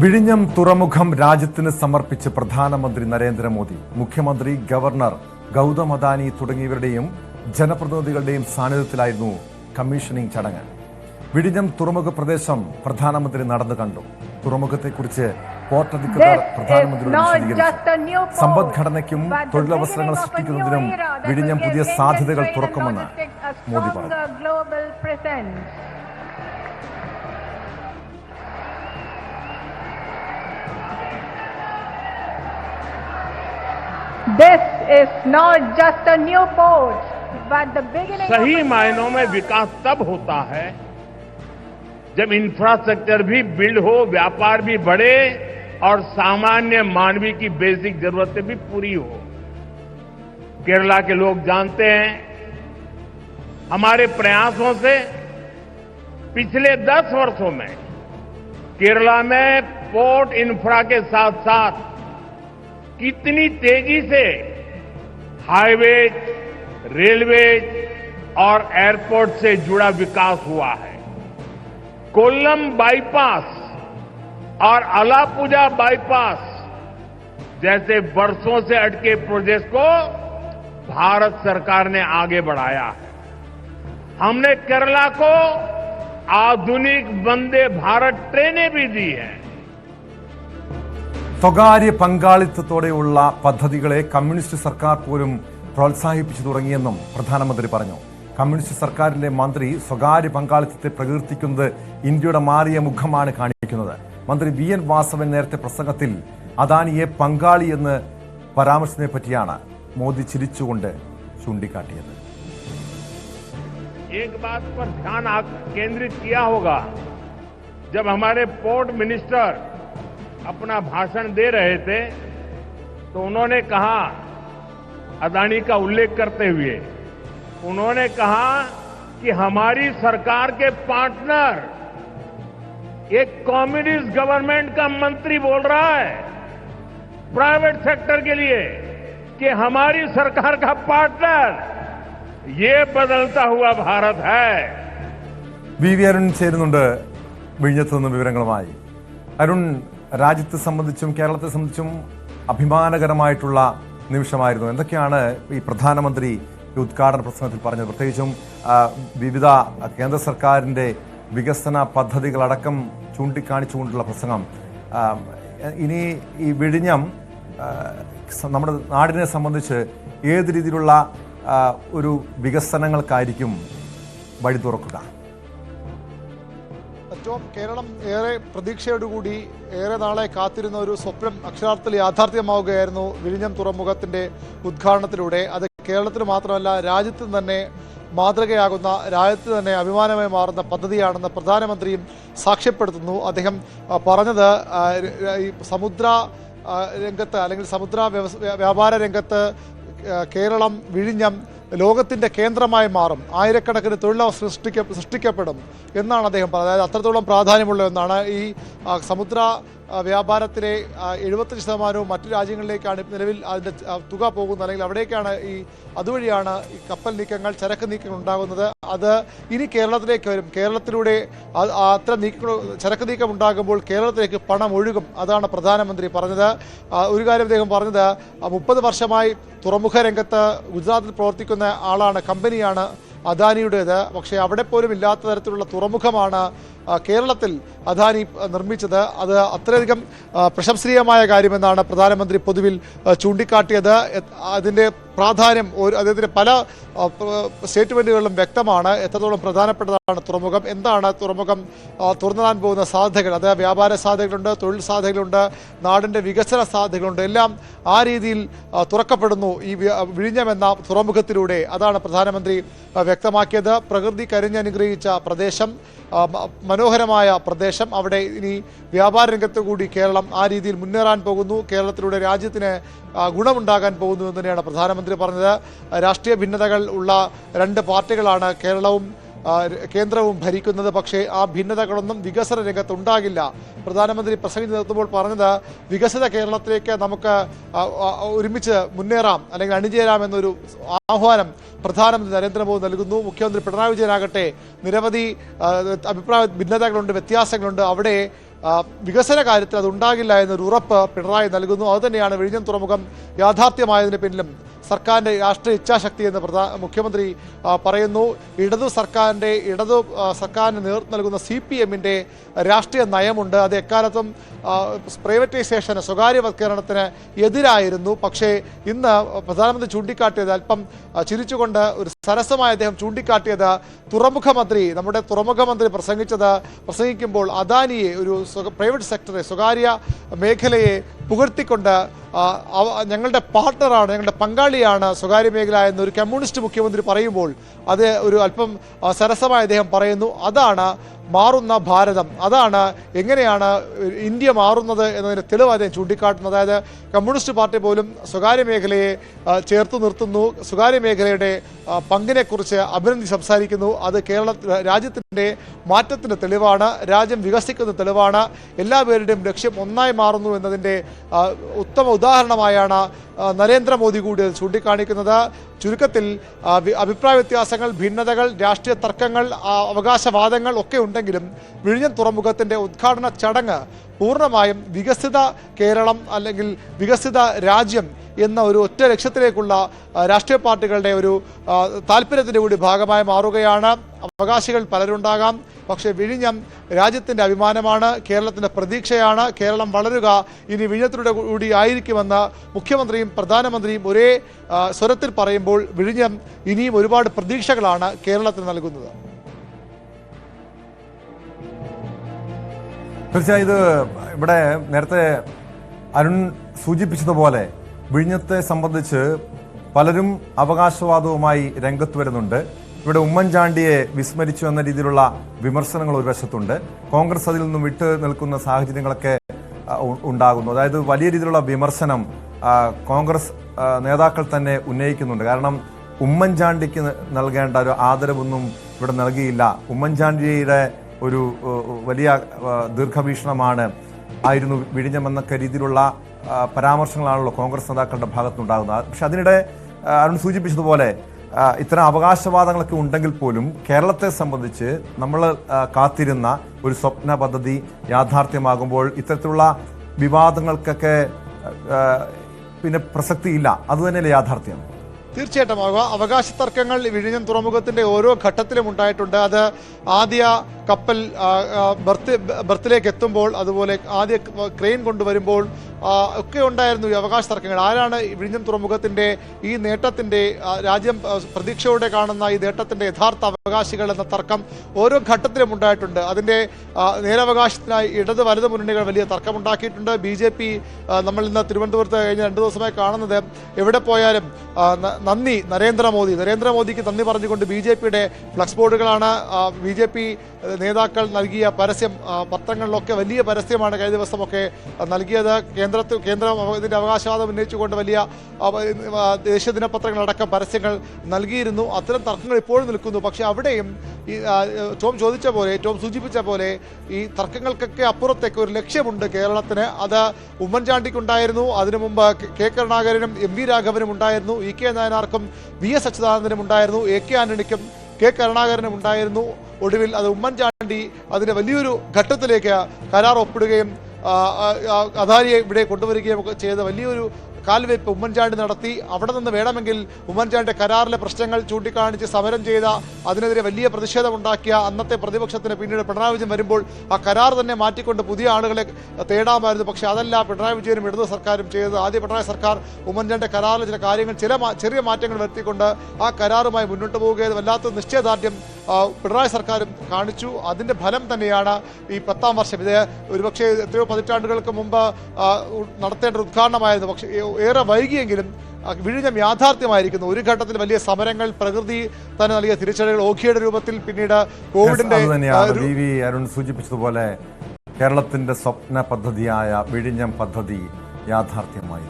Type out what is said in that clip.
വിഴിഞ്ഞം തുറമുഖം രാജ്യത്തിന് സമർപ്പിച്ച് പ്രധാനമന്ത്രി നരേന്ദ്രമോദി മുഖ്യമന്ത്രി ഗവർണർ ഗൗതം അദാനി തുടങ്ങിയവരുടെയും ജനപ്രതിനിധികളുടെയും സാന്നിധ്യത്തിലായിരുന്നു കമ്മീഷനിംഗ് ചടങ്ങ്. വിഴിഞ്ഞം തുറമുഖ പ്രദേശം പ്രധാനമന്ത്രി നടന്നു കണ്ടു. തുറമുഖത്തെക്കുറിച്ച് പോർട്ട് അധികൃതർ പ്രധാനമന്ത്രിയോട് വിശദീകരിച്ചു. സമ്പദ്ഘടനയ്ക്കും തൊഴിലവസരങ്ങൾ സൃഷ്ടിക്കുന്നതിനും വിഴിഞ്ഞം പുതിയ സാധ്യതകൾ തുറക്കുമെന്ന് മോദി പറഞ്ഞു. Stronger is not just a new port the beginning of सही मायनों में विकास तब होता है जब इंफ्रास्ट्रक्चर भी बिल्ड हो व्यापार भी बढ़े और सामान्य मानवीय की बेसिक जरूरतें भी पूरी हो। केरला के लोग जानते हैं हमारे प्रयासों से पिछले दस वर्षों में केरला में पोर्ट इंफ्रा के साथ साथ कितनी तेज़ी से हाईवेज, रेलवेज और एयरपोर्ट से जुड़ा विकास हुआ है। कोल्लम बाईपास और अलापुजा बाईपास जैसे वर्षों से अटके प्रोजेक्ट को भारत सरकार ने आगे बढ़ाया है। हमने केरला को आधुनिक वंदे भारत ट्रेनें भी दी हैं। സ്വകാര്യ പങ്കാളിത്തത്തോടെയുള്ള പദ്ധതികളെ കമ്മ്യൂണിസ്റ്റ് സർക്കാർ പോലും പ്രോത്സാഹിപ്പിച്ചു തുടങ്ങിയെന്നും പ്രധാനമന്ത്രി പറഞ്ഞു കമ്മ്യൂണിസ്റ്റ് സർക്കാരിലെ മന്ത്രി സ്വകാര്യ പങ്കാളിത്തത്തെ പ്രകീർത്തിക്കുന്നത് ഇന്ത്യയുടെ മാറിയ മുഖമാണ് കാണിക്കുന്നത് മന്ത്രി വി എൻ വാസവൻ നേരത്തെ പ്രസംഗത്തിൽ അദാനിയെ പങ്കാളി എന്ന് പരാമർശിച്ചതിനെ പറ്റിയാണ് മോദി ചിരിച്ചുകൊണ്ട് ചൂണ്ടിക്കാട്ടിയത് एक बात पर ध्यान आप केंद्रित किया होगा जब हमारे पोर्ट मिनिस्टर अपना भाषण दे रहे थे तो उन्होंने कहा अदानी का उल्लेख करते हुए उन्होंने कहा कि हमारी सरकार के पार्टनर एक कम्युनिस्ट गवर्नमेंट का मंत्री बोल रहा है प्राइवेट सेक्टर के लिए कि हमारी सरकार का पार्टनर ये बदलता हुआ भारत है വി വി അരുൺ ചേരുന്നുണ്ട് വിഴിഞ്ഞത്ത് നിന്ന് വിവരങ്ങളുമായി അരുൺ രാജ്യത്തെ സംബന്ധിച്ചും കേരളത്തെ സംബന്ധിച്ചും അഭിമാനകരമായിട്ടുള്ള നിമിഷമായിരുന്നു. എന്തൊക്കെയാണ് ഈ പ്രധാനമന്ത്രി ഈ ഉദ്ഘാടന പ്രസംഗത്തിൽ പറഞ്ഞത്? പ്രത്യേകിച്ചും വിവിധ കേന്ദ്ര സർക്കാരിന്റെ വികസന പദ്ധതികളടക്കം ചൂണ്ടിക്കാണിച്ചുകൊണ്ടുള്ള പ്രസംഗം. ഇനി ഈ വിഴിഞ്ഞം നമ്മുടെ നാടിനെ സംബന്ധിച്ച് ഏത് രീതിയിലുള്ള ഒരു വികസനങ്ങൾക്കായിരിക്കും വഴി തുറക്കുക? ഏറ്റവും കേരളം ഏറെ പ്രതീക്ഷയോടുകൂടി ഏറെ നാളെ കാത്തിരുന്ന ഒരു സ്വപ്നം അക്ഷരാർത്ഥത്തിൽ യാഥാർത്ഥ്യമാവുകയായിരുന്നു വിഴിഞ്ഞം തുറമുഖത്തിന്റെ ഉദ്ഘാടനത്തിലൂടെ. അത് കേരളത്തിന് മാത്രമല്ല രാജ്യത്തിന് തന്നെ മാതൃകയാകുന്ന രാജ്യത്ത് തന്നെ അഭിമാനമായി മാറുന്ന പദ്ധതിയാണെന്ന് പ്രധാനമന്ത്രിയും സാക്ഷ്യപ്പെടുത്തുന്നു. അദ്ദേഹം പറഞ്ഞത് ഈ സമുദ്ര രംഗത്ത് അല്ലെങ്കിൽ സമുദ്ര വ്യാപാര രംഗത്ത് കേരളം വിഴിഞ്ഞം ലോകത്തിന്റെ കേന്ദ്രമായി മാറും. ആയിരക്കണക്കിന് തൊഴിലവസരം സൃഷ്ടിക്ക സൃഷ്ടിക്കപ്പെടും എന്നാണ് അദ്ദേഹം പറഞ്ഞത്. അതായത് അത്രത്തോളം പ്രാധാന്യമുള്ള ഒന്നാണ് ഈ സമുദ്ര വ്യാപാരത്തിലെ എഴുപത്തഞ്ച് ശതമാനവും മറ്റു രാജ്യങ്ങളിലേക്കാണ് നിലവിൽ അതിന്റെ തുക പോകുന്നത്. അല്ലെങ്കിൽ അവിടേക്കാണ് ഈ അതുവഴിയാണ് ഈ കപ്പൽ നീക്കങ്ങൾ ചരക്ക് നീക്കങ്ങൾ ഉണ്ടാകുന്നത്. അത് ഇനി കേരളത്തിലേക്ക് വരും. കേരളത്തിലൂടെ അത്ര നീക്കങ്ങൾ ചരക്ക് നീക്കം ഉണ്ടാകുമ്പോൾ കേരളത്തിലേക്ക് പണം ഒഴുകും. അതാണ് പ്രധാനമന്ത്രി പറഞ്ഞത്. ഒരു കാര്യം അദ്ദേഹം പറഞ്ഞത് മുപ്പത് വർഷമായി തുറമുഖ രംഗത്ത് ഗുജറാത്തിൽ പ്രവർത്തിക്കുന്ന ആളാണ് കമ്പനിയാണ് അദാനിയുടേത്. പക്ഷേ അവിടെ പോലും ഇല്ലാത്ത തരത്തിലുള്ള തുറമുഖമാണ് കേരളത്തിൽ അദാനി നിർമ്മിച്ചത്. അത് അത്രയധികം പ്രശംസനീയമായ കാര്യമെന്നാണ് പ്രധാനമന്ത്രി പൊതുവിൽ ചൂണ്ടിക്കാട്ടിയത്. അതിന്റെ പ്രാധാന്യം ഒരു അദ്ദേഹത്തിന്റെ പല സ്റ്റേറ്റ്മെന്റുകളിലും വ്യക്തമാണ്. എത്രത്തോളം പ്രധാനപ്പെട്ടതാണ് തുറമുഖം? എന്താണ് തുറമുഖം തുറന്നുതാൻ പോകുന്ന സാധ്യതകൾ? അത് വ്യാപാര സാധ്യതകളുണ്ട് തൊഴിൽ സാധ്യതകളുണ്ട് നാടിന്റെ വികസന സാധ്യതകളുണ്ട്. എല്ലാം ആ രീതിയിൽ തുറക്കപ്പെടുന്നു ഈ വിഴിഞ്ഞമെന്ന തുറമുഖത്തിലൂടെ. അതാണ് പ്രധാനമന്ത്രി വ്യക്തമാക്കിയത്. പ്രകൃതി കരിഞ്ഞനുഗ്രഹിച്ച പ്രദേശം മനോഹരമായ പ്രദേശം. അവിടെ ഇനി വ്യാപാര രംഗത്ത് കൂടി കേരളം ആ രീതിയിൽ മുന്നേറാൻ പോകുന്നു. കേരളത്തിലൂടെ രാജ്യത്തിന് ഗുണമുണ്ടാകാൻ പോകുന്നു എന്ന് തന്നെയാണ് പ്രധാനമന്ത്രി പറഞ്ഞത് രാഷ്ട്രീയ ഭിന്നതകൾ ഉള്ള രണ്ട് പാർട്ടികളാണ് കേരളവും കേന്ദ്രവും ഭരിക്കുന്നത്. പക്ഷേ ആ ഭിന്നതകളൊന്നും വികസന രംഗത്ത് ഉണ്ടാകില്ല പ്രധാനമന്ത്രി പ്രസംഗിച്ച് നിർത്തുമ്പോൾ പറഞ്ഞത് വികസിത കേരളത്തിലേക്ക് നമുക്ക് ഒരുമിച്ച് മുന്നേറാം അല്ലെങ്കിൽ അണിചേരാം എന്നൊരു ആഹ്വാനം പ്രധാനമന്ത്രി നരേന്ദ്രമോദി നൽകുന്നു. മുഖ്യമന്ത്രി പിണറായി വിജയനാകട്ടെ. നിരവധി അഭിപ്രായ ഭിന്നതകളുണ്ട് വ്യത്യാസങ്ങളുണ്ട്. അവിടെ വികസന കാര്യത്തിൽ അത് ഉണ്ടാകില്ല എന്നൊരു ഉറപ്പ് പിണറായി നൽകുന്നു. അതുതന്നെയാണ് വിഴിഞ്ഞം തുറമുഖം യാഥാർത്ഥ്യമായതിന് പിന്നിലും. സർക്കാരിന്റെ രാഷ്ട്രീയ ഇച്ഛാശക്തി എന്ന് പ്രധാ മുഖ്യമന്ത്രി പറയുന്നു. ഇടതു സർക്കാരിന്റെ ഇടതു സർക്കാരിന് നേതൃത്വം നൽകുന്ന സി പി എമ്മിന്റെ രാഷ്ട്രീയ നയമുണ്ട്. അത് എക്കാലത്തും പ്രൈവറ്റൈസേഷന് സ്വകാര്യവൽക്കരണത്തിന് എതിരായിരുന്നു. പക്ഷേ ഇന്ന് പ്രധാനമന്ത്രി ചൂണ്ടിക്കാട്ടിയത് അല്പം ചിരിച്ചുകൊണ്ട് ഒരു സരസമായ അദ്ദേഹം ചൂണ്ടിക്കാട്ടിയത് തുറമുഖ മന്ത്രി നമ്മുടെ തുറമുഖ മന്ത്രി പ്രസംഗിച്ചത് പ്രസംഗിക്കുമ്പോൾ അദാനിയെ ഒരു പ്രൈവറ്റ് സെക്ടറെ സ്വകാര്യ മേഖലയെ പുകഴ്ത്തിക്കൊണ്ട് ഞങ്ങളുടെ പാർട്ണറാണ് ഞങ്ങളുടെ പങ്കാളിയാണ് സ്വകാര്യ മേഖല എന്നൊരു കമ്മ്യൂണിസ്റ്റ് മുഖ്യമന്ത്രി പറയുമ്പോൾ അത് ഒരു അല്പം സരസമായി അദ്ദേഹം പറയുന്നു. അതാണ് മാറുന്ന ഭാരതം. അതാണ് എങ്ങനെയാണ് ഇന്ത്യ മാറുന്നത് എന്നതിന് തെളിവ് അദ്ദേഹം ചൂണ്ടിക്കാട്ടുന്നത്. അതായത് കമ്മ്യൂണിസ്റ്റ് പാർട്ടി പോലും സ്വകാര്യ മേഖലയെ ചേർത്ത് നിർത്തുന്നു. സ്വകാര്യ മേഖലയുടെ പങ്കിനെക്കുറിച്ച് അഭിനന്ദി സംസാരിക്കുന്നു. അത് കേരള രാജ്യത്തിന്റെ മാറ്റത്തിന്റെ തെളിവാണ് രാജ്യം വികസിക്കുന്ന തെളിവാണ്. എല്ലാ പേരുടെയും ലക്ഷ്യം ഒന്നായി മാറുന്നു എന്നതിന്റെ ഉത്തമ ഉദാഹരണമായാണ് നരേന്ദ്രമോദി കൂടി അത് ചൂണ്ടിക്കാണിക്കുന്നത്. ചുരുക്കത്തിൽ അഭിപ്രായ വ്യത്യാസങ്ങൾ ഭിന്നതകൾ രാഷ്ട്രീയ തർക്കങ്ങൾ അവകാശവാദങ്ങൾ ഒക്കെ ഉണ്ടെങ്കിലും വിഴിഞ്ഞം തുറമുഖത്തിന്റെ ഉദ്ഘാടന ചടങ്ങ് പൂർണമായും വികസിത കേരളം അല്ലെങ്കിൽ വികസിത രാജ്യം എന്ന ഒരു ഒറ്റ ലക്ഷ്യത്തിലേക്കുള്ള രാഷ്ട്രീയ പാർട്ടികളുടെ ഒരു താല്പര്യത്തിന്റെ കൂടി ഭാഗമായി മാറുകയാണ്. അവകാശികൾ പലരുണ്ടാകാം. പക്ഷേ വിഴിഞ്ഞം രാജ്യത്തിന്റെ അഭിമാനമാണ് കേരളത്തിന്റെ പ്രതീക്ഷയാണ്. കേരളം വളരുക ഇനി വിഴിഞ്ഞത്തിലൂടെ കൂടി ആയിരിക്കുമെന്ന് മുഖ്യമന്ത്രിയും പ്രധാനമന്ത്രിയും ഒരേ സ്വരത്തിൽ പറയുമ്പോൾ വിഴിഞ്ഞം ഇനിയും ഒരുപാട് പ്രതീക്ഷകളാണ് കേരളത്തിന് നൽകുന്നത്. തീർച്ചയായും ഇത് ഇവിടെ നേരത്തെ അരുൺ സൂചിപ്പിച്ചതുപോലെ വിഴിഞ്ഞത്തെ സംബന്ധിച്ച് പലരും അവകാശവാദവുമായി രംഗത്ത് വരുന്നുണ്ട്. ഇവിടെ ഉമ്മൻചാണ്ടിയെ വിസ്മരിച്ചു എന്ന രീതിയിലുള്ള വിമർശനങ്ങൾ ഒരു വശത്തുണ്ട്. കോൺഗ്രസ് അതിൽ നിന്നും വിട്ടു നിൽക്കുന്ന സാഹചര്യങ്ങളൊക്കെ ഉണ്ടാകുന്നു. അതായത് വലിയ രീതിയിലുള്ള വിമർശനം കോൺഗ്രസ് നേതാക്കൾ തന്നെ ഉന്നയിക്കുന്നുണ്ട്. കാരണം ഉമ്മൻചാണ്ടിക്ക് നൽകേണ്ട ഒരു ആദരവൊന്നും ഇവിടെ നൽകിയില്ല. ഉമ്മൻചാണ്ടിയുടെ ഒരു വലിയ ദീർഘവീക്ഷണമാണ് ആയിരുന്നു വിഴിഞ്ഞമെന്നൊക്കെ രീതിയിലുള്ള പരാമർശങ്ങളാണല്ലോ കോൺഗ്രസ് നേതാക്കളുടെ ഭാഗത്തുനിന്നുണ്ടാകുന്നത്. പക്ഷെ അതിനിടെ അരുൺ സൂചിപ്പിച്ചതുപോലെ ഇത്തരം അവകാശവാദങ്ങളൊക്കെ ഉണ്ടെങ്കിൽ പോലും കേരളത്തെ സംബന്ധിച്ച് നമ്മൾ കാത്തിരുന്ന ഒരു സ്വപ്ന പദ്ധതി യാഥാർത്ഥ്യമാകുമ്പോൾ ഇത്തരത്തിലുള്ള വിവാദങ്ങൾക്കൊക്കെ പിന്നെ പ്രസക്തിയില്ല. അതുതന്നെയല്ലേ യാഥാർത്ഥ്യം? തീർച്ചയായിട്ടും. അവകാശ തർക്കങ്ങൾ വിഴിഞ്ഞം തുറമുഖത്തിന്റെ ഓരോ ഘട്ടത്തിലും ഉണ്ടായിട്ടുണ്ട്. അത് ആദ്യ കപ്പൽ ബർത്ത് ബർത്തിലേക്ക് എത്തുമ്പോൾ അതുപോലെ ആദ്യ ക്രെയിൻ കൊണ്ടുവരുമ്പോൾ ഒക്കെ ഉണ്ടായിരുന്നു ഈ അവകാശ തർക്കങ്ങൾ. ആരാണ് വിഴിഞ്ഞം തുറമുഖത്തിന്റെ ഈ നേട്ടത്തിന്റെ രാജ്യം പ്രതീക്ഷയോടെ കാണുന്ന ഈ നേട്ടത്തിന്റെ യഥാർത്ഥ അവകാശികൾ എന്ന തർക്കം ഓരോ ഘട്ടത്തിലും ഉണ്ടായിട്ടുണ്ട്. അതിന്റെ നേരവകാശത്തിനായി ഇടത് വലത് മുന്നണികൾ വലിയ തർക്കമുണ്ടാക്കിയിട്ടുണ്ട്. ബി ജെ പി നമ്മൾ ഇന്ന് തിരുവനന്തപുരത്ത് കഴിഞ്ഞ രണ്ട് ദിവസമായി കാണുന്നത് എവിടെ പോയാലും നന്ദി നരേന്ദ്രമോദി. നരേന്ദ്രമോദിക്ക് നന്ദി പറഞ്ഞുകൊണ്ട് ബി ജെ പിയുടെ ഫ്ലക്സ് ബോർഡുകളാണ് ബി ജെ പി നേതാക്കൾ നൽകിയ പരസ്യം പത്രങ്ങളിലൊക്കെ വലിയ പരസ്യമാണ് കഴിഞ്ഞ ദിവസമൊക്കെ നൽകിയത്. നൽകിയത് കേന്ദ്രത്തിൽ കേന്ദ്രം ഇതിന്റെ അവകാശവാദം ഉന്നയിച്ചുകൊണ്ട് വലിയ ദേശീയ ദിനപത്രങ്ങളടക്കം പരസ്യങ്ങൾ നൽകിയിരുന്നു. അത്തരം തർക്കങ്ങൾ ഇപ്പോഴും നിൽക്കുന്നു. പക്ഷേ അവിടെയും ഈ ടോം ചോദിച്ച പോലെ ടോം സൂചിപ്പിച്ച പോലെ ഈ തർക്കങ്ങൾക്കൊക്കെ അപ്പുറത്തേക്ക് ഒരു ലക്ഷ്യമുണ്ട് കേരളത്തിന്. അത് ഉമ്മൻചാണ്ടിക്കുണ്ടായിരുന്നു. അതിനു മുമ്പ് കെ കരുണാകരനും എം വി രാഘവനും ഉണ്ടായിരുന്നു. ഇ കെ നായനാർക്കും വി എസ് അച്യുതാനന്ദനും ഉണ്ടായിരുന്നു. എ കെ ആന്റണിക്കും കെ കരുണാകരനും ഉണ്ടായിരുന്നു. ഒടുവിൽ അത് ഉമ്മൻചാണ്ടി അതിന്റെ വലിയൊരു ഘട്ടത്തിലേക്ക് കരാർ ഒപ്പിടുകയും അദാനിയെ ഇവിടെ കൊണ്ടുവരികയും ചെയ്ത വലിയൊരു കാൽവെപ്പ് ഉമ്മൻചാണ്ടി നടത്തി. അവിടെ നിന്ന് വേണമെങ്കിൽ ഉമ്മൻചാണ്ടിയുടെ കരാറിലെ പ്രശ്നങ്ങൾ ചൂണ്ടിക്കാണിച്ച് സമരം ചെയ്ത അതിനെതിരെ വലിയ പ്രതിഷേധമുണ്ടാക്കിയ അന്നത്തെ പ്രതിപക്ഷത്തിന് പിന്നീട് പിണറായി വിജയൻ വരുമ്പോൾ ആ കരാർ തന്നെ മാറ്റിക്കൊണ്ട് പുതിയ ആളുകളെ തേടാമായിരുന്നു. പക്ഷേ അതല്ല പിണറായി വിജയനും ഇടതു സർക്കാരും ചെയ്തത്. ആദ്യ പിണറായി സർക്കാർ ഉമ്മൻചാണ്ടിയുടെ കരാറിലെ ചില കാര്യങ്ങൾ ചില ചെറിയ മാറ്റങ്ങൾ വരുത്തിക്കൊണ്ട് ആ കരാറുമായി മുന്നോട്ട് പോവുകയത് വല്ലാത്ത നിശ്ചയദാർഢ്യം പിണറായി സർക്കാരും കാണിച്ചു. അതിന്റെ ഫലം തന്നെയാണ് ഈ പത്താം വർഷം. ഇത് ഒരുപക്ഷെ എത്രയോ പതിറ്റാണ്ടുകൾക്ക് മുമ്പ് നടത്തേണ്ട ഒരു ഉദ്ഘാടനമായിരുന്നു. പക്ഷേ ഏറെ വൈകിയെങ്കിലും വിഴിഞ്ഞം യാഥാർത്ഥ്യമായിരിക്കുന്നു. ഒരു ഘട്ടത്തിൽ വലിയ സമരങ്ങൾ പ്രകൃതി തന്നെ നൽകിയ തിരിച്ചടികൾ ഓഖിയുടെ രൂപത്തിൽ പിന്നീട് കോവിഡിന്റെ അരുൺ സൂചിപ്പിച്ചതുപോലെ കേരളത്തിന്റെ സ്വപ്ന പദ്ധതിയായ വിഴിഞ്ഞം പദ്ധതി യാഥാർത്ഥ്യമായി